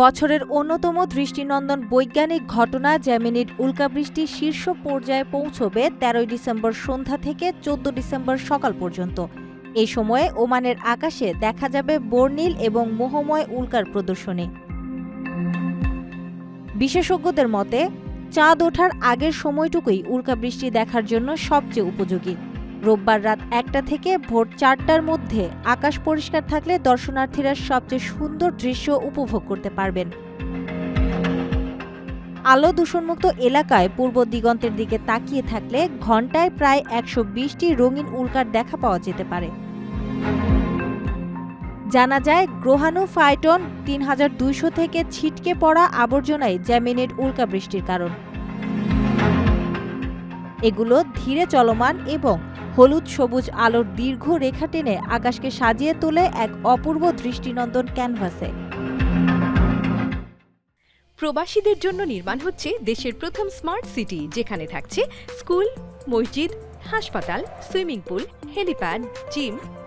বছরের অন্যতম দৃষ্টিনন্দন বৈজ্ঞানিক ঘটনা জ্যামিনির উল্কাবৃষ্টি শীর্ষ পর্যায়ে পৌঁছবে তেরোই ডিসেম্বর সন্ধ্যা থেকে চোদ্দ ডিসেম্বর সকাল পর্যন্ত। এই সময়ে ওমানের আকাশে দেখা যাবে বর্ণিল এবং মোহময় উল্কার প্রদর্শনী। বিশেষজ্ঞদের মতে, চাঁদ ওঠার আগের সময়টুকুই উল্কাবৃষ্টি দেখার জন্য সবচেয়ে উপযোগী। রোববার রাত একটা থেকে ভোর চারটার মধ্যে আকাশ পরিষ্কার থাকলে দর্শনার্থীরা সবচেয়ে সুন্দর দৃশ্য উপভোগ করতে পারবেন। আলো দূষণমুক্ত এলাকায় পূর্ব দিগন্তের দিকে তাকিয়ে থাকলে ঘন্টায় প্রায় একশো বিশটি রঙিন উল্কার দেখা পাওয়া যেতে পারে। জানা যায়, গ্রহাণু ফাইটন তিন হাজার দুইশো থেকে ছিটকে পড়া আবর্জনায় জ্যামিনের উল্কাবৃষ্টির কারণ। এগুলো ধীরে চলমান এবং হলুদ সবুজ আলোর দীর্ঘ রেখা টেনে আকাশকে সাজিয়ে তোলে এক অপূর্ব দৃষ্টিনন্দন ক্যানভাসে। প্রবাসীদের জন্য নির্মাণ হচ্ছে দেশের প্রথম স্মার্ট সিটি, যেখানে থাকছে স্কুল, মসজিদ, হাসপাতাল, সুইমিং পুল, হেলিপ্যাড, জিম